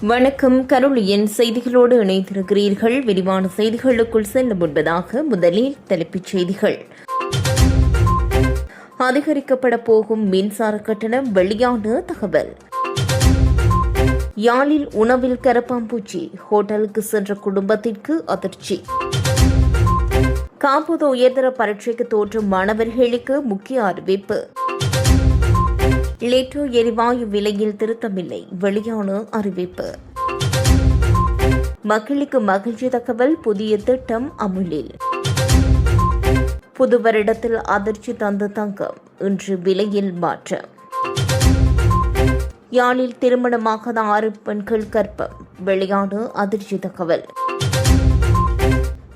வணக்கம். கருளியின் செய்திகளோடு இணைந்திருக்கிறீர்கள். விரிவான செய்திகளுக்குள் செல்ல முன்பதாக முதலில் தலைப்புச் செய்திகள். அதிகரிக்கப்பட போகும் மின்சார கட்டணம் வெளியான தகவல். யாழில் உணவில் கரப்பாம்பூச்சி ஹோட்டலுக்கு சென்ற குடும்பத்திற்கு அதிர்ச்சி. காப்போது உயர்தர பரீட்சைக்கு தோற்றும் மாணவர்களுக்கு முக்கிய அறிவிப்பு. லிட்டோ எரிவாயு விலையில் திருத்தமில்லை வெளியான அறிவிப்பு. மக்களுக்கு மகிழ்ச்சி தகவல் புதிய திட்டம் அமுலில். புது வருடத்தில் அதிர்ச்சி தந்த தங்கம் இன்று விலையில் மாற்றம். யாழில் திருமணமாகாத ஆறு பெண்கள் கற்பம் வெளியான அதிர்ச்சி தகவல்.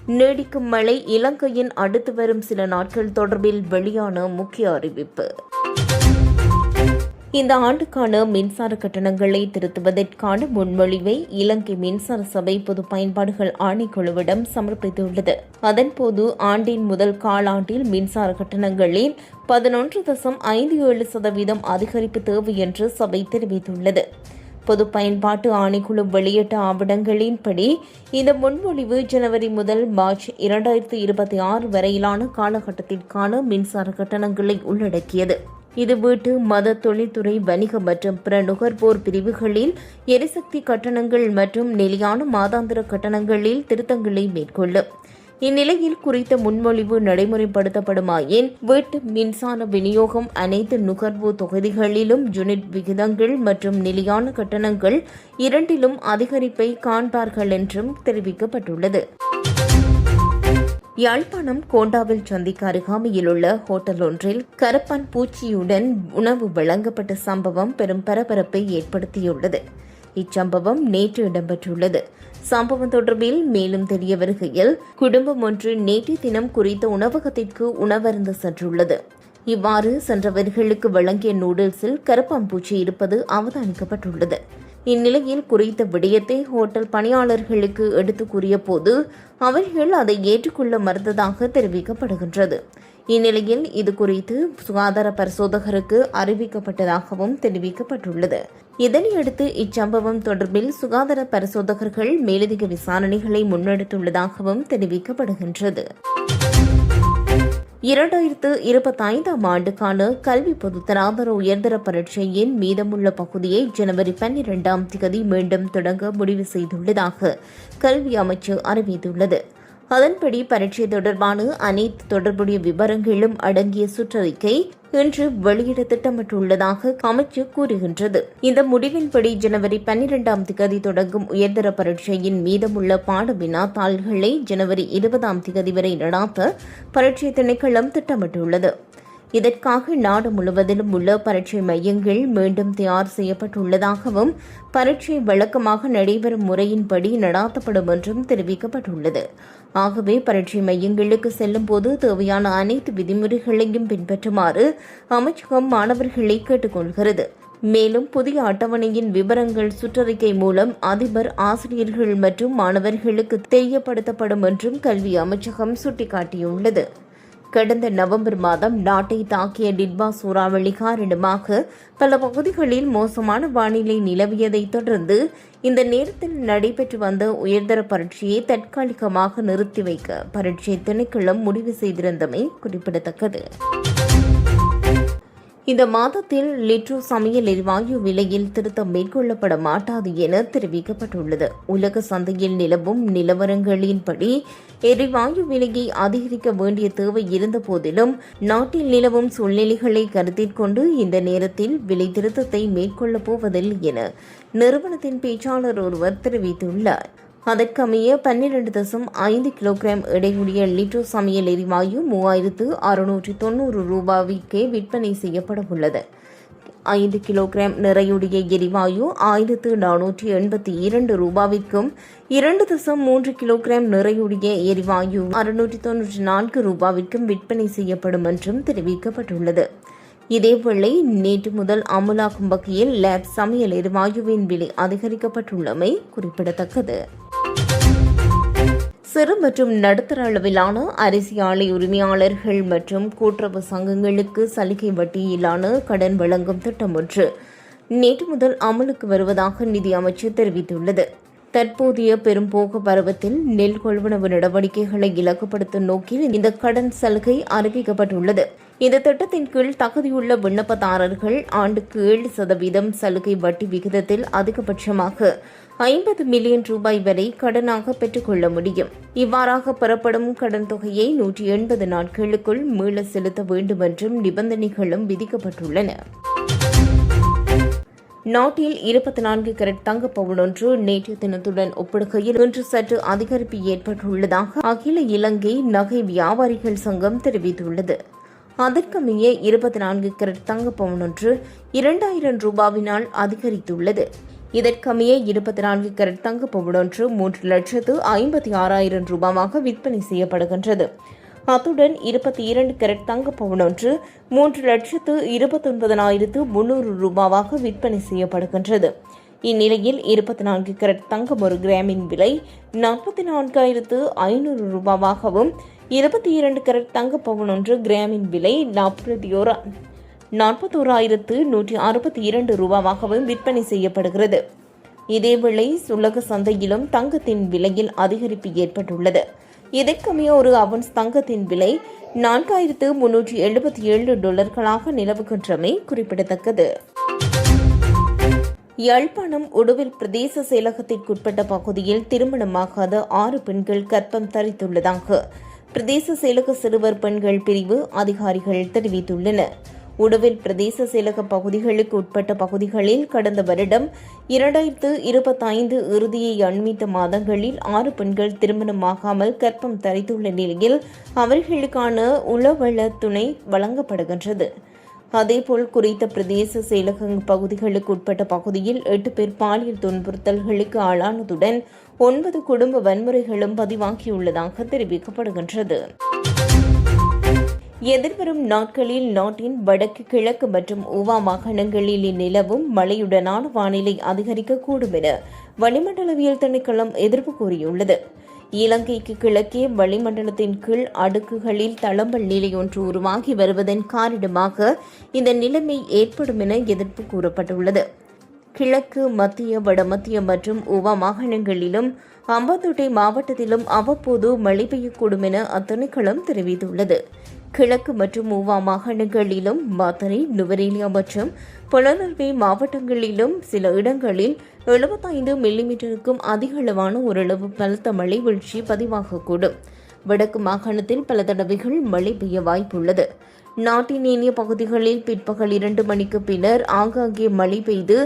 நீடிக்கும் மழை இலங்கையின் அடுத்து வரும் சில நாட்கள் தொடர்பில் வெளியான முக்கிய அறிவிப்பு. இந்த ஆண்டுக்கான மின்சார கட்டணங்களை திருத்துவதற்கான முன்மொழிவை இலங்கை மின்சார சபை பொது பயன்பாடுகள் ஆணைக்குழுவிடம் சமர்ப்பித்துள்ளது. அதன்போது ஆண்டின் முதல் காலாண்டில் மின்சார கட்டணங்களில் பதினொன்று தசம் ஐந்து ஏழு சதவீதம் அதிகரிப்பு தேவை என்று சபை தெரிவித்துள்ளது. பொது பயன்பாட்டு ஆணைக்குழு வெளியிட்ட ஆவணங்களின்படி இந்த முன்மொழிவு ஜனவரி முதல் மார்ச் இரண்டாயிரத்தி இருபத்தி ஆறு வரையிலான காலகட்டத்திற்கான மின்சார கட்டணங்களை உள்ளடக்கியது. இது வீட்டு மத தொழில்துறை வணிக மற்றும் பிற நுகர்வோர் பிரிவுகளில் எரிசக்தி கட்டணங்கள் மற்றும் நிலையான மாதாந்திர கட்டணங்களில் திருத்தங்களை மேற்கொள்ளும். இந்நிலையில் குறித்த முன்மொழிவு நடைமுறைப்படுத்தப்படுமாயின் வீட்டு மின்சார விநியோகம் அனைத்து நுகர்வு தொகுதிகளிலும் யூனிட் விகிதங்கள் மற்றும் நிலையான கட்டணங்கள் இரண்டிலும் அதிகரிப்பை காண்பார்கள் என்றும் தெரிவிக்கப்பட்டுள்ளது. யாழ்ப்பாணம் கோண்டாவில் சந்திக்கு அருகாமையில் உள்ள ஹோட்டல் ஒன்றில் கரப்பான் பூச்சியுடன் உணவு வழங்கப்பட்ட சம்பவம் பெரும் பரபரப்பை ஏற்படுத்தியுள்ளது. இச்சம்பவம் நேற்று இடம்பெற்றுள்ளது. சம்பவம் தொடர்பில் மேலும் தெரிய வருகையில் குடும்பம் ஒன்று நேற்று தினம் குறித்த உணவகத்திற்கு உணவருந்து சென்றுள்ளது. இவ்வாறு சென்றவர்களுக்கு வழங்கிய நூடுல்ஸில் கருப்பாம்பூச்சி இருப்பது அவதானிக்கப்பட்டுள்ளது. இந்நிலையில் குறித்த விடயத்தை ஹோட்டல் பணியாளர்களுக்கு எடுத்து கூறிய போது அவர்கள் அதை ஏற்றுக்கொள்ள மறுத்ததாக தெரிவிக்கப்படுகின்றது. இந்நிலையில் இது குறித்து சுகாதார பரிசோதகருக்கு அறிவிக்கப்பட்டதாகவும் தெரிவிக்கப்பட்டுள்ளது. இதனையடுத்து இச்சம்பவம் தொடர்பில் சுகாதார பரிசோதகர்கள் மேலதிக விசாரணைகளை முன்னெடுத்துள்ளதாகவும் தெரிவிக்கப்படுகின்றது. இரண்டாயிரத்து இருபத்தைந்தாம் ஆண்டுக்கான கல்வி பொதுத்தராதர உயர்தர பரீட்சையின் மீதமுள்ள பகுதியை ஜனவரி பன்னிரெண்டாம் தேதி மீண்டும் தொடங்க முடிவு செய்துள்ளதாக கல்வி அமைச்சு அறிவித்துள்ளது. அதன்படி பரீட்சை தொடர்பான அனைத்து தொடர்புடைய விவரங்களும் அடங்கிய சுற்றறிக்கை இன்று வெளியிட திட்டமிட்டுள்ளதாக அமைச்சு கூறுகின்றது. இந்த முடிவின்படி ஜனவரி பன்னிரெண்டாம் திகதி தொடங்கும் உயர்தர பரீட்சையின் மீதமுள்ள பாட வினாத்தாள்களை ஜனவரி இருபதாம் திகதி வரை நடாத்த பரீட்சை திணைக்களம் திட்டமிட்டுள்ளது. இதற்காக நாடு முழுவதிலும் உள்ள பரீட்சை மையங்கள் மீண்டும் தயார் செய்யப்பட்டுள்ளதாகவும் பரீட்சை வழக்கமாக நடைபெறும் முறையின்படி நடாத்தப்படும் என்றும் தெரிவிக்கப்பட்டுள்ளது. ஆகவே பரீட்சை மையங்களுக்கு செல்லும் போது தேவையான அனைத்து விதிமுறைகளையும் பின்பற்றுமாறு அமைச்சகம் மாணவர்களை கேட்டுக்கொள்கிறது. மேலும் புதிய அட்டவணையின் விவரங்கள் சுற்றறிக்கை மூலம் அதிபர் ஆசிரியர்கள் மற்றும் மாணவர்களுக்கு தெரியப்படுத்தப்படும் என்றும் கல்வி அமைச்சகம் சுட்டிக்காட்டியுள்ளது. கடந்த நவம்பர் மாதம் நாட்டை தாக்கிய டிட்பா சூறாவளி காரணமாக பல பகுதிகளில் மோசமான வானிலை நிலவியதைத் தொடர்ந்து இந்த நேரத்தில் நடைபெற்று வந்த உயர்தர பரீட்சையை தற்காலிகமாக நிறுத்தி வைக்க பரீட்சை திணைக்களம் முடிவு செய்திருந்தமை குறிப்பிடத்தக்கது. இந்த மாதத்தில் லிட்ரோ சமையல் எரிவாயு விலையில் திருத்தம் மேற்கொள்ளப்பட மாட்டாது என தெரிவிக்கப்பட்டுள்ளது. உலக சந்தையில் நிலவும் நிலவரங்களின்படி எரிவாயு விலையை அதிகரிக்க வேண்டிய தேவை இருந்த போதிலும் நாட்டில் நிலவும் சூழ்நிலைகளை கருத்தில் கொண்டு இந்த நேரத்தில் விலை திருத்தத்தை மேற்கொள்ளப் போவதில்லை என நிறுவனத்தின் பேச்சாளர் ஒருவர் தெரிவித்துள்ளார். அதற்கமைய பன்னிரண்டு தசம் ஐந்து கிலோகிராம் எடையுடைய லிட்டர் சமையல் எரிவாயு மூவாயிரத்து அறுநூற்றி தொண்ணூறு ரூபாய்க்கே விற்பனை செய்யப்பட உள்ளது ஐந்து கிலோகிராம் நிறையுடைய எரிவாயு ஆயிரத்து நானூற்றி எண்பத்தி இரண்டு ரூபாவிற்கும் இரண்டு தசம் மூன்று கிலோகிராம் நிறையுடைய எரிவாயு அறுநூற்றி தொன்னூற்றி நான்கு ரூபாவிற்கும் விற்பனை செய்யப்படும் என்றும் தெரிவிக்கப்பட்டுள்ளது. இதேவேளை நேற்று முதல் அமுலாக்கும் வகையில் லேப் சமையல் எரிவாயுவின் விலை அதிகரிக்கப்பட்டுள்ளமை குறிப்பிடத்தக்கது. சிறு மற்றும் நடுத்தர அளவிலான அரிசி ஆலை உரிமையாளர்கள் மற்றும் கூட்டுறவு சங்கங்களுக்கு சலுகை வட்டியிலான கடன் வழங்கும் திட்டம் ஒன்று. நேற்று முதல் அமலுக்கு வருவதாக நிதி அமைச்சர் தெரிவித்துள்ளது. தற்போதைய பெரும்போக்கு பருவத்தில் நெல் கொள்வனவு நடவடிக்கைகளை இலக்குப்படுத்தும் நோக்கில் இந்த கடன் சலுகை அறிவிக்கப்பட்டுள்ளது. இந்த திட்டத்தின் கீழ் தகுதியுள்ள விண்ணப்பதாரர்கள் ஆண்டுக்கு ஏழு சதவீதம் சலுகை வட்டி விகிதத்தில் அதிகபட்சமாக ஐம்பது மில்லியன் ரூபாய் வரை கடனாக பெற்றுக்கொள்ள முடியும். இவ்வாறாக பெறப்படும் கடன் தொகையை நூற்றி எண்பது நாட்களுக்குள் மீள செலுத்த வேண்டும் என்றும் நிபந்தனைகளும் விதிக்கப்பட்டுள்ளன. நாட்டில் இருபத்தி நான்கு கரட் தங்க பவுன் ஒன்று நேற்றைய தினத்துடன் ஒப்பிடுகையில் இன்று சற்று அதிகரிப்பு ஏற்பட்டுள்ளதாக அகில இலங்கை நகை வியாபாரிகள் சங்கம் தெரிவித்துள்ளது. அதற்கமைய இருபத்தி நான்கு கரட் தங்க பவுன் ஒன்று இரண்டாயிரம் ரூபாவினால் அதிகரித்துள்ளது. இதற்கமைய இருபத்தி நான்கு கரட் தங்கப் பவுன் ஒன்று மூன்று லட்சத்து ஐம்பத்தி ஆறாயிரம் ரூபாவாக விற்பனை செய்யப்படுகின்றது. அத்துடன் இருபத்தி இரண்டு கேரட் தங்க பவுன் ஒன்று மூன்று லட்சத்து இருபத்தொன்பதனாயிரத்து முன்னூறு ரூபாவாக விற்பனை செய்யப்படுகின்றது. இந்நிலையில் இருபத்தி நான்கு கேரட் தங்கம் ஒரு கிராமின் விலை நாற்பத்தி நான்காயிரத்து ஐநூறு ரூபாவாகவும் இருபத்தி இரண்டு கேரட் தங்க பவுன் ஒன்று கிராமின் விலை நாற்பத்தி ஓரா நாற்பத்தோராயிரத்து நூற்றி அறுபத்தி இரண்டு ரூபாவாகவும் விற்பனை செய்யப்படுகிறது. இதேவேளை உலக சந்தையிலும் தங்கத்தின் விலையில் அதிகரிப்பு ஏற்பட்டுள்ளது. இதற்கமைய ஒரு அவன்ஸ் தங்கத்தின் விலை நான்காயிரத்து முன்னூற்றி எழுபத்தி ஏழு டாலர்களாக நிலவுகின்றமை குறிப்பிடத்தக்கது. யாழ்ப்பாணம் உடுவில் பிரதேச செயலகத்திற்குட்பட்ட பகுதியில் திருமணமாகாத ஆறு பெண்கள் கற்பம் தரித்துள்ளதாக பிரதேச செயலக சிறுவர் பெண்கள் பிரிவு அதிகாரிகள் தெரிவித்துள்ளனர். உடுவில் பிரதேச செயலக பகுதிகளுக்கு உட்பட்ட பகுதிகளில் கடந்த வருடம் இரண்டாயிரத்து இருபத்தைந்து இறுதியை அண்மித்த மாதங்களில் ஆறு பெண்கள் திருமணமாகாமல் கற்பம் தரித்துள்ள நிலையில் அவர்களுக்கான உளவள துணை வழங்கப்படுகின்றது. அதேபோல் குறித்த பிரதேச செயலக பகுதிகளுக்கு உட்பட்ட பகுதியில் எட்டு பேர் பாலியல் துன்புறுத்தல்களுக்கு ஆளானதுடன் ஒன்பது குடும்ப வன்முறைகளும் பதிவாகியுள்ளதாக தெரிவிக்கப்படுகின்றது. எதிர்வரும் நாட்களில் நாட்டின் வடக்கு கிழக்கு மற்றும் உவா மாகாணங்களில் நிலவும் மழையுடனான வானிலை அதிகரிக்கக்கூடும் என வளிமண்டலவியல் திணைக்களம் எதிர்ப்பு கூறியுள்ளது. இலங்கைக்கு கிழக்கே வளிமண்டலத்தின் கீழ் அடுக்குகளில் தளம்பல் நிலை ஒன்று உருவாகி வருவதன் காரணமாக இந்த நிலைமை ஏற்படும் என எதிர்ப்பு கூறப்பட்டுள்ளது. கிழக்கு மத்திய வடமத்திய மற்றும் உவா மாகாணங்களிலும் அம்பாத்தோட்டை மாவட்டத்திலும் அவ்வப்போது மழை பெய்யக்கூடும் என அத்திணைக்களம் தெரிவித்துள்ளது. கிழக்கு மற்றும் மூவா மாகாணங்களிலும் மதுரை நுவரேலியா மற்றும் புலனர்வே மாவட்டங்களிலும் சில இடங்களில் எழுபத்தைந்து மில்லிமீட்டருக்கும் அதிக அளவான ஓரளவு பலத்த மழை வீழ்ச்சி பதிவாகக்கூடும். வடக்கு மாகாணத்தில் பல தடவைகள் மழை பெய்ய வாய்ப்புள்ளது. நாட்டின் இனிய பகுதிகளில் பிற்பகல் இரண்டு மணிக்கு பின்னர் ஆங்காங்கே மழை பெய்து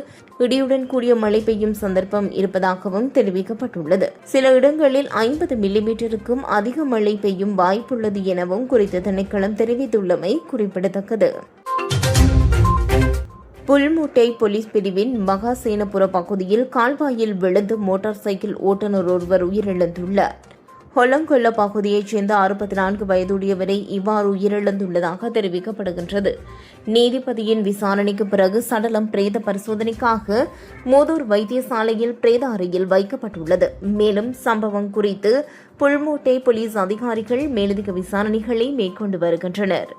இடியுடன் கூடிய மழை பெய்யும் சந்தர்ப்பம் இருப்பதாகவும் தெரிவிக்கப்பட்டுள்ளது. சில இடங்களில் ஐம்பது மில்லிமீட்டருக்கும் அதிக மழை பெய்யும் வாய்ப்புள்ளது எனவும் குறித்த திணைக்களம் தெரிவித்துள்ளமை குறிப்பிடத்தக்கது. புல்மூட்டை போலீஸ் பிரிவின் மகாசேனபுர பகுதியில் கால்வாயில் விழுந்து மோட்டார் சைக்கிள் ஓட்டுநர் ஒருவர் உயிரிழந்துள்ளார். ஹொலங்கொல்ல பகுதியைச் சேர்ந்த அறுபத்தி நான்கு வயதுடையவரை இவ்வாறு உயிரிழந்துள்ளதாக தெரிவிக்கப்படுகின்றது. நீதிபதியின் விசாரணைக்கு பிறகு சடலம் பிரேத பரிசோதனைக்காக மோதூர் வைத்தியசாலையில் பிரேத அறையில் வைக்கப்பட்டுள்ளது. மேலும் சம்பவம் குறித்து புல்மோட்டை போலீஸ் அதிகாரிகள் மேலதிக விசாரணைகளை மேற்கொண்டு வருகின்றனர்.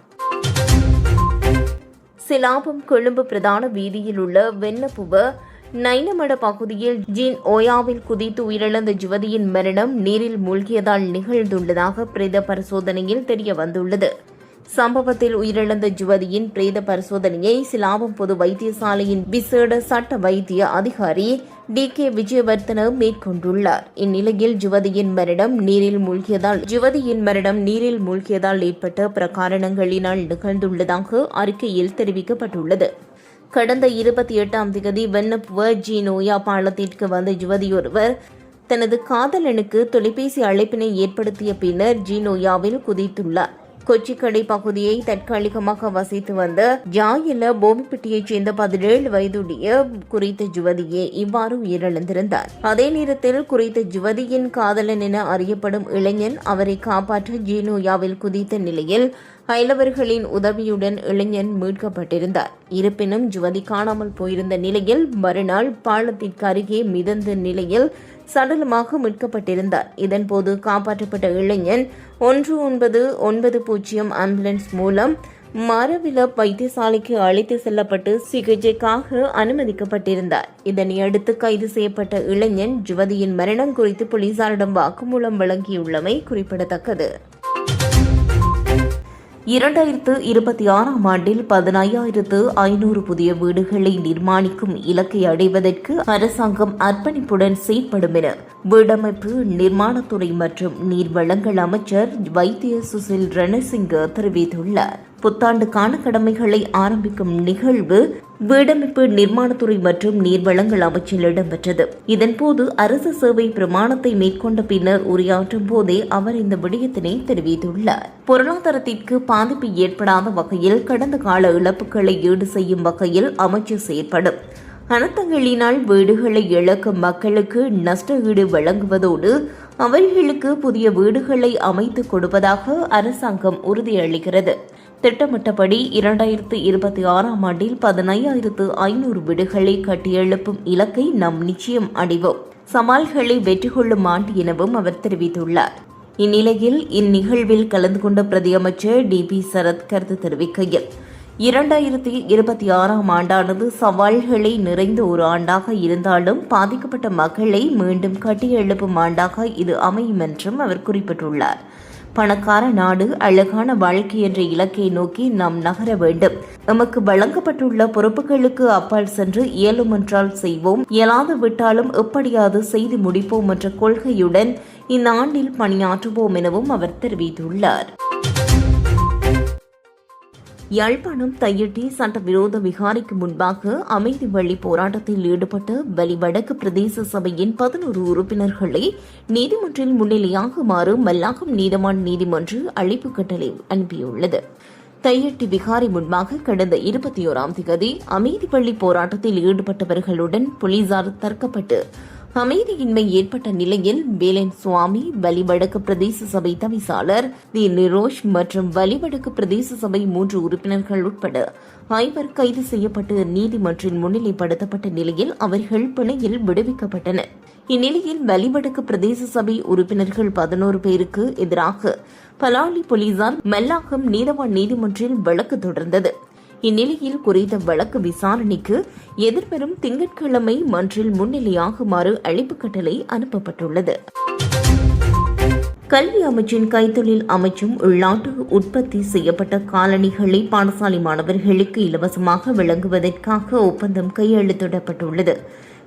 சிலாபம் கொழும்பு பிரதான வீதியில் உள்ள வெண்ணப்புவ நைனமட பகுதியில் ஜின் ஓயாவில் குதித்து உயிரிழந்த யுவதியின் மரணம் நீரில் மூழ்கியதால் நிகழ்ந்துள்ளதாக பிரேத பரிசோதனையில் தெரிய வந்துள்ளது சம்பவத்தில் உயிரிழந்த யுவதியின் பிரேத பரிசோதனையை சிலாபம் பொது வைத்தியசாலையின் விசேட சட்ட வைத்திய அதிகாரி டி கே விஜயவர்த்தன மேற்கொண்டுள்ளார். இந்நிலையில் யுவதியின் மரணம் நீரில் மூழ்கியதால் யுவதியின் மரணம் நீரில் மூழ்கியதால் ஏற்பட்ட பிரகாரணங்களினால் நிகழ்ந்துள்ளதாக அறிக்கையில் தெரிவிக்கப்பட்டுள்ளது. கடந்த இருபத்தி எட்டாம் தேதி வெண்ணப்புவ ஜி நோயா பாலத்திற்கு வந்த யுவதியொருவர் தனது காதலனுக்கு தொலைபேசி அழைப்பினை ஏற்படுத்திய பின்னர் ஜி நோயாவில் குதித்துள்ளார். கொச்சிக்கடை பகுதியை தற்காலிகமாக வசித்து வந்த ஜாயில போமிப்பட்டியைச் சேர்ந்த பதினேழு வயதுடைய குறித்த ஜுவதியே இவ்வாறு உயிரிழந்திருந்தார். அதே நேரத்தில் குறித்த ஜுவதியின் காதலன் என அறியப்படும் இளைஞன் அவரை காப்பாற்ற ஜீனோயாவில் குதித்த நிலையில் அயலவர்களின் உதவியுடன் இளைஞன் மீட்கப்பட்டிருந்தார். இருப்பினும் ஜுவதி காணாமல் போயிருந்த நிலையில் மறுநாள் பாலத்திற்கு அருகே மிதந்த நிலையில் சடலமாக மீட்கப்பட்டிருந்தார். இதன்போது காப்பாற்றப்பட்ட இளைஞன் ஒன்று ஒன்பது ஒன்பது பூஜ்ஜியம் ஆம்புலன்ஸ் மூலம் மரவில வைத்தியசாலைக்கு அழைத்து செல்லப்பட்டு சிகிச்சைக்காக அனுமதிக்கப்பட்டிருந்தார். இதனையடுத்து கைது செய்யப்பட்ட இளைஞன் ஜுவதியின் மரணம் குறித்து போலீசாரிடம் வாக்குமூலம் வழங்கியுள்ளமை குறிப்பிடத்தக்கது. இரண்டாயிரத்து இருபத்தி ஆறாம் ஆண்டில் பதினையாயிரத்து ஐநூறு புதிய வீடுகளை நிர்மாணிக்கும் இலக்கை அடைவதற்கு அரசாங்கம் அர்ப்பணிப்புடன் செயற்படும் என வீடமைப்பு நிர்மாணத்துறை மற்றும் நீர்வளங்கள் அமைச்சர் வைத்திய சுசில் ரணசிங்க தெரிவித்துள்ளார். புத்தாண்டுக்கான கடமைகளை ஆரம்பிக்கும் நிகழ்வு வீடமைப்பு நிர்மாணத்துறை மற்றும் நீர்வளங்கள் அமைச்சில் இடம்பெற்றது. இதன்போது அரசு சேவை பிரமாணத்தை மேற்கொண்ட பின்னர் உரையாற்றும் போதே அவர் இந்த விடயத்தினை தெரிவித்துள்ளார். பொருளாதாரத்திற்கு பாதிப்பு ஏற்படாத வகையில் கடந்த கால இழப்புகளை ஈடு செய்யும் வகையில் அமைச்சு செயற்படும். அனர்த்தங்களினால் வீடுகளை இழக்கும் மக்களுக்கு நஷ்ட ஈடு வழங்குவதோடு அவர்களுக்கு புதிய வீடுகளை அமைத்துக் கொடுப்பதாக அரசாங்கம் உறுதியளிக்கிறது. திட்டமிட்டபடி இரண்டாயிரத்து இருபத்தி ஆறாம் ஆண்டில் பதினையாயிரத்து ஐநூறு வீடுகளை கட்டியெழுப்பும் இலக்கை நாம் நிச்சயம் அடைவோம். சவால்களை வெற்றி கொள்ளும் ஆண்டு எனவும் அவர் தெரிவித்துள்ளார். இந்நிலையில் இந்நிகழ்வில் கலந்து கொண்ட பிரதியமைச்சர் டி பி சரத் கருத்து தெரிவிக்கையில் இரண்டாயிரத்தி இருபத்தி ஆறாம் ஆண்டானது சவால்களை நிறைந்த ஒரு ஆண்டாக இருந்தாலும் பாதிக்கப்பட்ட மக்களை மீண்டும் கட்டியெழுப்பும் ஆண்டாக இது அமையும் என்றும் அவர் குறிப்பிட்டுள்ளார். பணக்கார நாடு அழகான வாழ்க்கை என்ற இலக்கை நோக்கி நாம் நகர வேண்டும். நமக்கு வழங்கப்பட்டுள்ள பொறுப்புகளுக்கு அப்பால் சென்று இயலுமென்றால் செய்வோம். இயலாது விட்டாலும் எப்படியாவது செய்து முடிப்போம் என்ற கொள்கையுடன் இந்த ஆண்டில் பணியாற்றுவோம் எனவும் அவர் தெரிவித்துள்ளார். யாழ்ப்பாணம் தையட்டி சட்டவிரோத விகாரிக்கு முன்பாக அமைதி வழி போராட்டத்தில் ஈடுபட்ட வலிவடக்கு பிரதேச சபையின் பதினோரு உறுப்பினர்களை நீதிமன்றில் முன்னிலையாகுமாறு மல்லாகம் நீதவான் நீதிமன்று அழைப்பு கட்டளை அனுப்பியுள்ளது. தையட்டி விகாரி முன்பாக கடந்த இருபத்தி ஓராம் தேதி அமைதி பள்ளி போராட்டத்தில் ஈடுபட்டவர்களுடன் போலீசார் தற்கப்பட்டு அமைதியின்மை ஏற்பட்ட நிலையில் வேலன் சுவாமி வலிவடக்கு பிரதேச சபை தவிசாளர் தி. நிரோஷ் மற்றும் வலிவடக்கு பிரதேச சபை மூன்று உறுப்பினர்கள் உட்பட ஐவர் கைது செய்யப்பட்டு நீதிமன்றில் முன்னிலைப்படுத்தப்பட்ட நிலையில் அவர்கள் பிணையில் விடுவிக்கப்பட்டனர். இந்நிலையில் வலிவடக்கு பிரதேச சபை உறுப்பினர்கள் பதினோரு பேருக்கு எதிராக பலாலி போலீசார் மெல்லாகம் நீதவான் நீதிமன்றில் வழக்கு தொடர்ந்தது. இந்நிலையில் குறித்த வழக்கு விசாரணைக்கு எதிர்வரும் திங்கட்கிழமை மன்றில் முன்னிலையாகுமாறு அழைப்பு கட்டளை அனுப்பப்பட்டுள்ளது. கல்வி அமைச்சின் கைத்தொழில் அமைச்சும் உள்நாட்டு உற்பத்தி செய்யப்பட்ட காலணிகளை பாடசாலை மாணவர்களுக்கு இலவசமாக வழங்குவதற்காக ஒப்பந்தம் கையெழுத்திடப்பட்டுள்ளது.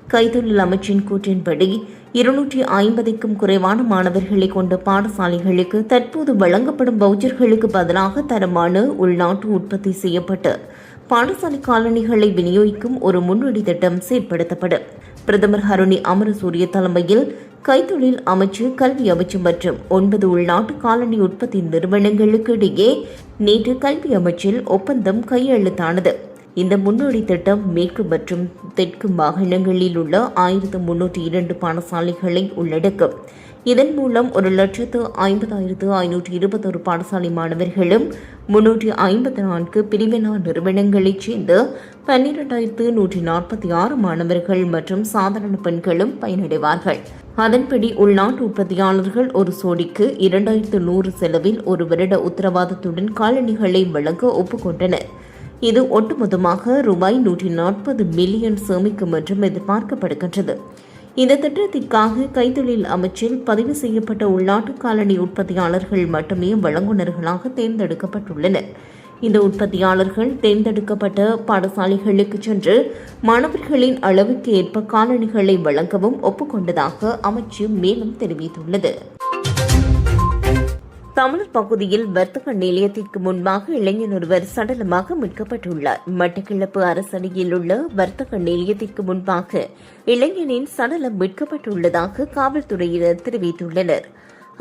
கைத்தொழில் அமைச்சின் கூற்றின்படி இருநூற்றி ஐம்பதுக்கும் குறைவான மாணவர்களை கொண்ட பாடசாலைகளுக்கு தற்போது வழங்கப்படும் பவுச்சர்களுக்கு பதிலாக தரமான உள்நாட்டு உற்பத்தி செய்யப்பட்டு பாடசாலை காலனிகளை விநியோகிக்கும் ஒரு முன்னோடி திட்டம் செயற்படுத்தப்படும் பிரதமர் ஹருணி அமரசூரிய தலைமையில் கைத்தொழில் அமைச்சு கல்வி அமைச்சு மற்றும் ஒன்பது உள்நாட்டு காலனி உற்பத்தி நிறுவனங்களுக்கு இடையே நேற்று கல்வி அமைச்சில் ஒப்பந்தம் கையெழுத்தானது. இந்த முன்னோடி திட்டம் மேற்கு மற்றும் தெற்கு மாகாணங்களில் உள்ள ஆயிரத்து முன்னூற்றி இரண்டு பாடசாலைகளை உள்ளடக்கும். இதன் மூலம் ஒரு லட்சத்து ஐம்பதாயிரத்து ஐநூற்றி இருபத்தொரு பாடசாலை மாணவர்களும் முன்னூற்றி ஐம்பத்தி நான்கு பிரிவினா நிறுவனங்களைச் சேர்ந்த பன்னிரெண்டாயிரத்து நூற்றி நாற்பத்தி ஆறு மாணவர்கள் மற்றும் சாதாரண பெண்களும் பயனடைவார்கள். அதன்படி உள்நாட்டு உற்பத்தியாளர்கள் ஒரு சோடிக்கு இரண்டாயிரத்து நூறு செலவில் ஒரு வருட உத்தரவாதத்துடன் காலணிகளை வழங்க ஒப்புக்கொண்டனர். இது ஒட்டுமொத்தமாக ரூபாய் நூற்றி நாற்பது மில்லியன் சேமிக்கும் என்றும் எதிர்பார்க்கப்படுகின்றது. இந்த திட்டத்திற்காக கைத்தொழில் அமைச்சில் பதிவு செய்யப்பட்ட உள்நாட்டு காலனி உற்பத்தியாளர்கள் மட்டுமே வழங்குநர்களாக தேர்ந்தெடுக்கப்பட்டுள்ளனர். இந்த உற்பத்தியாளர்கள் தேர்ந்தெடுக்கப்பட்ட பாடசாலைகளுக்கு சென்று மாணவர்களின் அளவுக்கு ஏற்ப காலணிகளை வழங்கவும் ஒப்புக்கொண்டதாக அமைச்சு மேலும் தெரிவித்துள்ளது. தமிழர் பகுதியில் வர்த்தக நிலையத்திற்கு முன்பாக இளைஞர் ஒருவர் சடலமாக மீட்கப்பட்டுள்ளார். மட்டக்கிழப்பு அரசடியில் உள்ள வர்த்தக நிலையத்திற்கு முன்பாக இளைஞனின் சடலம் மீட்கப்பட்டுள்ளதாக காவல்துறையினர் தெரிவித்துள்ளனர்.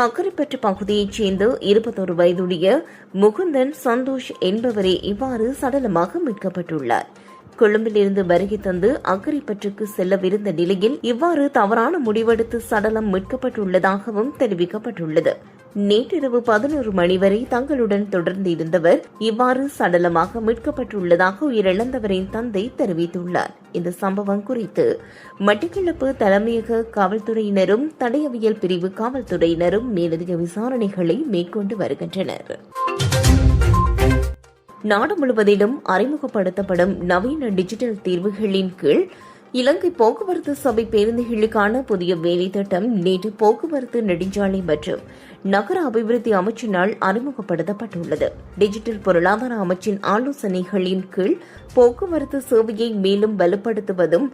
அக்கரைப்பற்று பகுதியைச் சேர்ந்த இருபத்தொரு வயதுடைய முகுந்தன் சந்தோஷ் என்பவரே இவ்வாறு சடலமாக மீட்கப்பட்டுள்ளார். கொழும்பிலிருந்து வருகை தந்து அக்கரைப்பற்றுக்கு செல்லவிருந்த நிலையில் இவ்வாறு தவறான முடிவெடுத்து சடலம் மீட்கப்பட்டுள்ளதாகவும் தெரிவிக்கப்பட்டுள்ளது. நேற்றிரவு பதினோரு மணி வரை தங்களுடன் தொடர்ந்து இருந்தவர் இவ்வாறு சடலமாக மீட்கப்பட்டுள்ளதாக உயிரிழந்தவரின் தந்தை தெரிவித்துள்ளார். இந்த சம்பவம் குறித்து மட்டக்களப்பு தலைமையக காவல்துறையினரும் தடையவியல் பிரிவு காவல்துறையினரும் மேலதிக விசாரணைகளை மேற்கொண்டு வருகின்றனர். நாடு முழுவதிலும் அறிமுகப்படுத்தப்படும் நவீன டிஜிட்டல் தீர்வுகளின் கீழ் இலங்கை போக்குவரத்து சபை பேருந்துகளுக்கான புதிய வேலை திட்டம் நேற்று போக்குவரத்து நெடுஞ்சாலை மற்றும் நகர அபிவிருத்தி அமைச்சினால் அறிமுகப்படுத்தப்பட்டுள்ளது. டிஜிட்டல் பொருளாதார அமைச்சின் ஆலோசனைகளின் கீழ் போக்குவரத்து சேவையை மேலும் வலுப்படுத்துவதும்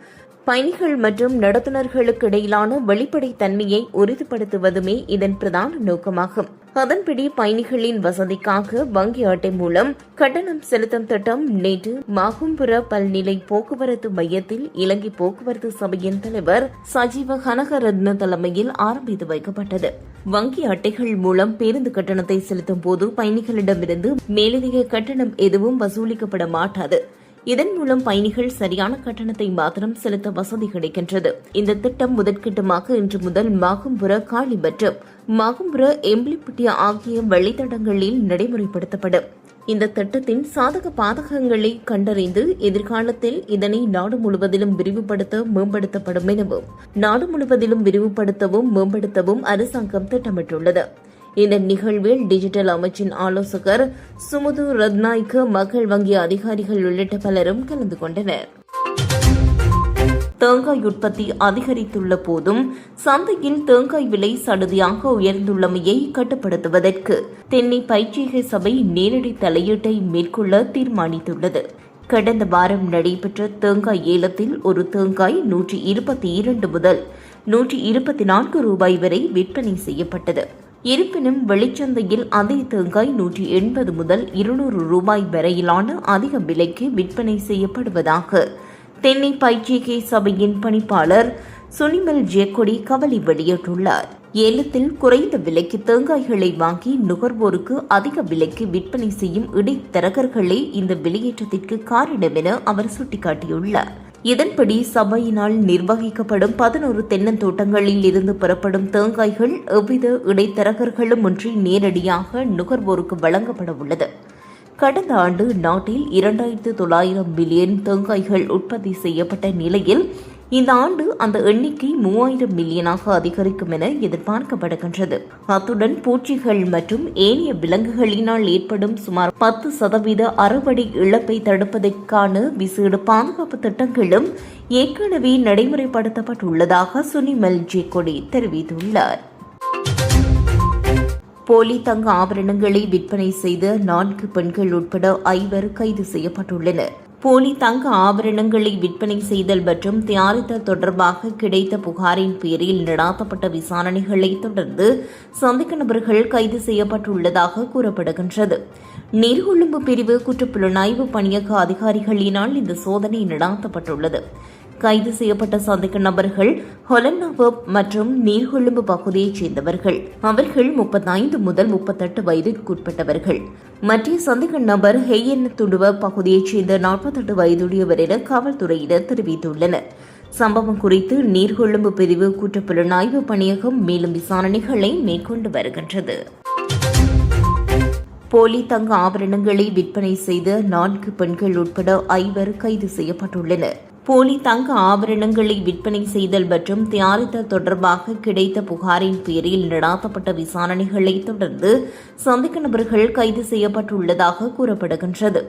பயணிகள் மற்றும் நடத்துனர்களுக்கு இடையிலான வெளிப்படைத்தன்மையை உறுதிப்படுத்துவதுமே இதன் பிரதான நோக்கமாகும். அதன்படி பயணிகளின் வசதிக்காக வங்கி அட்டை மூலம் கட்டணம் செலுத்தும் திட்டம் நேற்று மாகும்புர பல்நிலை போக்குவரத்து மையத்தில் இலங்கை போக்குவரத்து சபையின் தலைவர் சஜீவ கனகரத்ன தலைமையில் ஆரம்பித்து வைக்கப்பட்டது. வங்கி அட்டைகள் மூலம் பேருந்து கட்டணத்தை செலுத்தும் போது பயணிகளிடமிருந்து மேலதிக கட்டணம் எதுவும் வசூலிக்கப்பட மாட்டாது. இதன் மூலம் பயணிகள் சரியான கட்டணத்தை மாத்திரம் செலுத்த வசதி கிடைக்கின்றது. இந்த திட்டம் முதற்கட்டமாக இன்று முதல் மாகும்புர காளி மற்றும் மாகும்புர எம்பிளிப்பட்டி ஆகிய வழித்தடங்களில் நடைமுறைப்படுத்தப்படும். இந்த திட்டத்தின் சாதக பாதகங்களை கண்டறிந்து எதிர்காலத்தில் இதனை நாடு முழுவதிலும் விரிவுபடுத்த மேம்படுத்தப்படும் எனவும் நாடு முழுவதிலும் விரிவுபடுத்தவும் மேம்படுத்தவும் அரசாங்கம் திட்டமிட்டுள்ளது. இந்த நிகழ்வில் டிஜிட்டல் அமைச்சின் ஆலோசகர் சுமுது ரத்நாய்க்கு மக்கள் வங்கி அதிகாரிகள் உள்ளிட்ட பலரும் கலந்து கொண்டனர். தேங்காய் உற்பத்தி அதிகரித்துள்ள போதும் சந்தையில் தேங்காய் விலை சடுதியாக உயர்ந்துள்ளமையை கட்டுப்படுத்துவதற்கு தென்னை பயிற்சிகை சபை நேரடி தலையீட்டை மேற்கொள்ள தீர்மானித்துள்ளது. கடந்த வாரம் நடைபெற்ற தேங்காய் ஏலத்தில் ஒரு தேங்காய் நூற்றி இருபத்தி இரண்டு முதல் நூற்றி இருபத்தி நான்கு ரூபாய் வரை விற்பனை செய்யப்பட்டது. இருப்பினும் வெளிச்சந்தையில் அதே தேங்காய் நூற்றி எண்பது முதல் இருநூறு ரூபாய் வரையிலான அதிக விலைக்கு விற்பனை செய்யப்படுவதாக தென்னை பயிற்சிகை சபையின் பணிப்பாளர் சுனிமல் ஜேக்கொடி கவலை வெளியிட்டுள்ளார். ஏலத்தில் குறைந்த விலைக்கு தேங்காய்களை வாங்கி நுகர்வோருக்கு அதிக விலைக்கு விற்பனை செய்யும் இடைத்தரகர்களே இந்த வெளியேற்றத்திற்கு காரணம் என அவர் சுட்டிக்காட்டியுள்ளார். இதன்படி சபையினால் நிர்வகிக்கப்படும் பதினோரு தென்னந்தோட்டங்களில் இருந்து பெறப்படும் தேங்காய்கள் எவ்வித இடைத்தரகர்களும் ஒன்றி நேரடியாக நுகர்வோருக்கு வழங்கப்பட உள்ளது. கடந்த ஆண்டு நாட்டில் இரண்டாயிரத்து தொள்ளாயிரம் பில்லியன் தேங்காய்கள் உற்பத்தி செய்யப்பட்ட நிலையில் இந்த ஆண்டு அந்த எண்ணிக்கை மூவாயிரம் மில்லியனாக அதிகரிக்கும் என எதிர்பார்க்கப்படுகின்றது. அத்துடன் பூச்சிகள் மற்றும் ஏனைய விலங்குகளினால் ஏற்படும் சுமார் பத்து சதவீத அறுவடை இழப்பை தடுப்பதற்கான விசேட பாதுகாப்பு திட்டங்களும் ஏற்கனவே நடைமுறைப்படுத்தப்பட்டுள்ளதாக சுனிமல் ஜேகொடி தெரிவித்துள்ளார். போலி தங்க ஆபரணங்களை விற்பனை செய்த நான்கு பெண்கள் உட்பட ஐவர் கைது செய்யப்பட்டுள்ளனர். போலி தங்க ஆபரணங்களை விற்பனை செய்தல் மற்றும் தயாரித்தல் தொடர்பாக கிடைத்த புகாரின் பேரில் நடாத்தப்பட்ட விசாரணைகளை தொடர்ந்து சந்தேக நபர்கள் கைது செய்யப்பட்டுள்ளதாக கூறப்படுகின்றது. நீர்கொழும்பு பிரிவு குற்றப்புலனாய்வு பணியக அதிகாரிகளினால் இந்த சோதனை நடாத்தப்பட்டுள்ளது. கைது செய்யப்பட்ட சந்தேக நபர்கள் ஹொலன்னாவப் மற்றும் நீர்கொழும்பு பகுதியைச் சேர்ந்தவர்கள். அவர்கள் முப்பத்தைந்து முதல் முப்பத்தெட்டு வயதிற்குட்பட்டவர்கள். மற்ற சந்தேக நபர் ஹெய்யன் துடுவ பகுதியைச் சேர்ந்த நாற்பத்தெட்டு வயதுடையவர் என காவல்துறையினர் தெரிவித்துள்ளனர். சம்பவம் குறித்து நீர்கொழும்பு பிரிவு குற்றப்புலனாய்வு பணியகம் மேலும் விசாரணைகளை மேற்கொண்டு வருகின்றது. போலி தங்க ஆபரணங்களை விற்பனை செய்த நான்கு பெண்கள் உட்பட ஐவர் கைது செய்யப்பட்டுள்ளனர். போலி தங்க ஆபரணங்களை விற்பனை செய்தல் மற்றும் தயாரித்தல் தொடர்பாக கிடைத்த புகாரின் பேரில் நடாத்தப்பட்ட விசாரணைகளை தொடர்ந்து சந்தேக நபர்கள் கைது செய்யப்பட்டுள்ளதாக கூறப்படுகின்றது.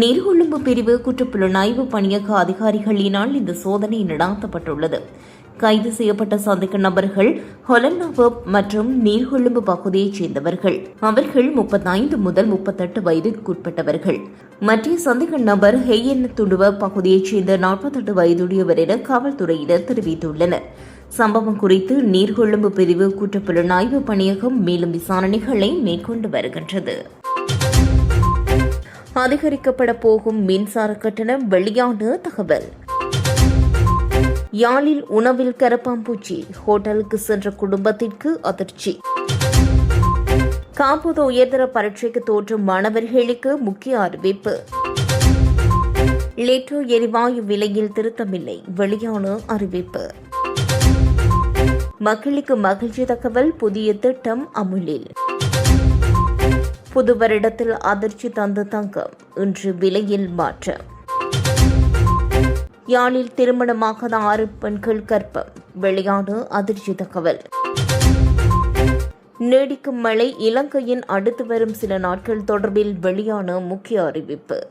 நீர்கொழும்பு பிரிவு குற்றப்புலனாய்வு பணியக அதிகாரிகளினால் இந்த சோதனை நடாத்தப்பட்டுள்ளது. கைது செய்யப்பட்ட சந்தேக நபர்கள் ஹொலன்னாவப் மற்றும் நீர்கொழும்பு பகுதியைச் சேர்ந்தவர்கள். அவர்கள் முப்பத்தைந்து முதல் முப்பத்தெட்டு வயதிற்குட்பட்டவர்கள். மற்ற சந்தேக நபர் ஹெய்யன் துடுவ பகுதியைச் சேர்ந்த நாற்பத்தெட்டு வயதுடையவர் என காவல்துறையினர் தெரிவித்துள்ளனர். சம்பவம் குறித்து நீர்கொழும்பு பிரிவு குற்றப்புலனாய்வு பணியகம் மேலும் விசாரணைகளை மேற்கொண்டு வருகின்றது. அதிகரிக்கப்பட போகும் மின்சார கட்டணம் வெளியான தகவல். யாழில் உணவில் கரப்பாம்பூச்சி ஹோட்டலுக்கு சென்ற குடும்பத்திற்கு அதிர்ச்சி. காப்போது உயர்தர பரீட்சைக்கு தோற்றும் மாணவர்களுக்கு முக்கிய அறிவிப்பு. லிட்டோ எரிவாயு விலையில் திருத்தமில்லை வெளியான அறிவிப்பு. மக்களுக்கு மகிழ்ச்சி தகவல் புதிய திட்டம் அமுலில். புது வருடத்தில் அதிர்ச்சி தந்த தங்கம் இன்று விலையில் மாற்றம். யாழில் திருமணமாகாத ஆறு பெண்கள் கற்பம் வெளியான அதிர்ச்சி தகவல். நீடிக்கும் மழை இலங்கையின் அடுத்து வரும் சில நாட்கள் தொடர்பில் வெளியான முக்கிய அறிவிப்பு.